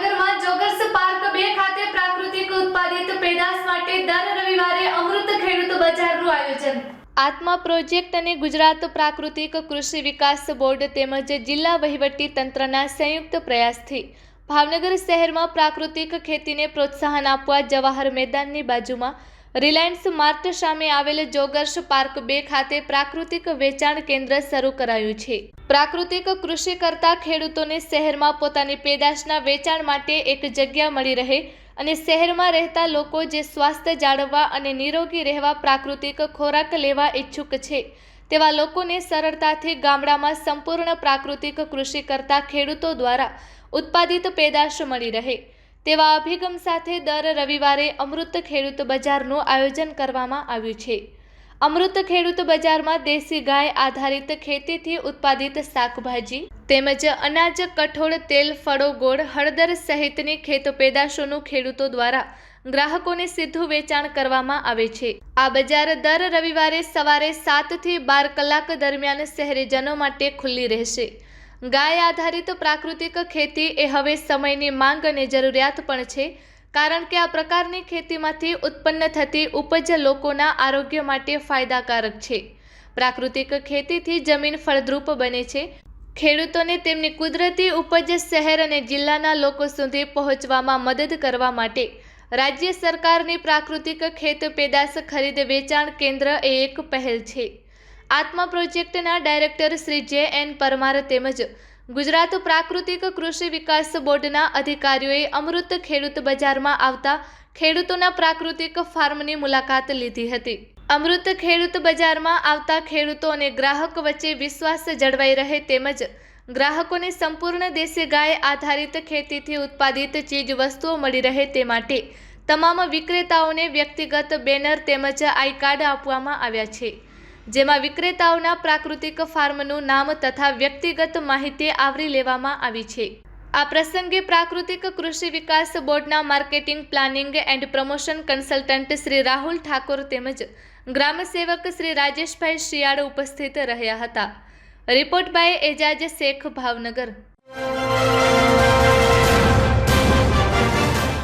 ભાવનગરમાં joggers park બે ખાતે પ્રાકૃતિક ઉત્પાદિત પેદાશ માટે દર રવિવારે અમૃત ખેડૂત બજારનું આયોજન. આત્મા પ્રોજેક્ટ અને ગુજરાત પ્રાકૃતિક કૃષિ વિકાસ બોર્ડ તેમજ જિલ્લા વહીવટી તંત્રના સંયુક્ત પ્રયાસથી ભાવનગર શહેરમાં પ્રાકૃતિક ખેતીને પ્રોત્સાહન આપવા જવાહર મેદાનની બાજુમાં રિલાયન્સ માર્ટ સામે આવેલ જોગર્સ પાર્ક બે ખાતે પ્રાકૃતિક વેચાણ કેન્દ્ર શરૂ કરાયું છે. પ્રાકૃતિક કૃષિ કરતા ખેડૂતોને શહેરમાં પોતાની પેદાશના વેચાણ માટે એક જગ્યા મળી રહે અને શહેરમાં રહેતા લોકો જે સ્વાસ્થ્ય જાળવવા અને નિરોગી રહેવા પ્રાકૃતિક ખોરાક લેવા ઈચ્છુક છે, તેવા લોકોને સરળતાથી ગામડામાં સંપૂર્ણ પ્રાકૃતિક કૃષિ કરતા ખેડૂતો દ્વારા ઉત્પાદિત પેદાશ મળી રહે. તેવા અભિગમ સાથે દર રવિવારે અમૃત ખેડૂત બજારનું આયોજન કરવામાં આવ્યું છે. અમૃત ખેડૂત બજારમાં દેશી ગાય આધારિત ખેતીથી ઉત્પાદિત શાકભાજી તેમજ અનાજ, કઠોળ, તેલ, ફળો, ગોળ, હળદર સહિતની ખેત પેદાશોનું ખેડૂતો દ્વારા ગ્રાહકોને સીધું વેચાણ કરવામાં આવે છે. આ બજાર દર રવિવારે સવારે સાતથી બાર કલાક દરમિયાન શહેરીજનો માટે ખુલ્લી રહેશે. ગાય આધારિત પ્રાકૃતિક ખેતી એ હવે સમયની માંગ અને જરૂરિયાત પણ છે. કારણ કે આ પ્રકારની ખેતીમાંથી ઉત્પન્ન થતી ઉપજ લોકોના આરોગ્ય માટે ફાયદાકારક છે. પ્રાકૃતિક ખેતીથી જમીન ફળદ્રુપ બને છે. ખેડૂતોને તેમની કુદરતી ઉપજ શહેર અને જિલ્લાના લોકો સુધી પહોંચવામાં મદદ કરવા માટે રાજ્ય સરકારની પ્રાકૃતિક ખેત પેદાશ ખરીદ વેચાણ કેન્દ્ર એ એક પહેલ છે. આત્મા પ્રોજેક્ટના ડાયરેક્ટર શ્રી જે એન પરમાર તેમજ ગુજરાત પ્રાકૃતિક કૃષિ વિકાસ બોર્ડના અધિકારીઓએ અમૃત ખેડૂત બજારમાં આવતા ખેડૂતોના પ્રાકૃતિક ફાર્મની મુલાકાત લીધી હતી. અમૃત ખેડૂત બજારમાં આવતા ખેડૂતો અને ગ્રાહક વચ્ચે વિશ્વાસ જળવાઈ રહે તેમજ ગ્રાહકોને સંપૂર્ણ દેશી ગાય આધારિત ખેતીથી ઉત્પાદિત ચીજ વસ્તુઓ મળી રહે તે માટે તમામ વિક્રેતાઓને વ્યક્તિગત બેનર તેમજ આઈ કાર્ડ આપવામાં આવ્યા છે. જેમાં વિક્રેતાઓના પ્રાકૃતિક ફાર્મનું નામ તથા વ્યક્તિગત માહિતી આવરી લેવામાં આવી છે. આ પ્રસંગે પ્રાકૃતિક કૃષિ વિકાસ બોર્ડના marketing planning and promotion consultant Shri Rahul Thakor તેમજ ગ્રામસેવક શ્રી રાજેશભાઈ શિયાળ ઉપસ્થિત રહ્યા હતા. Report by Ejaz Shaikh Bhavnagar.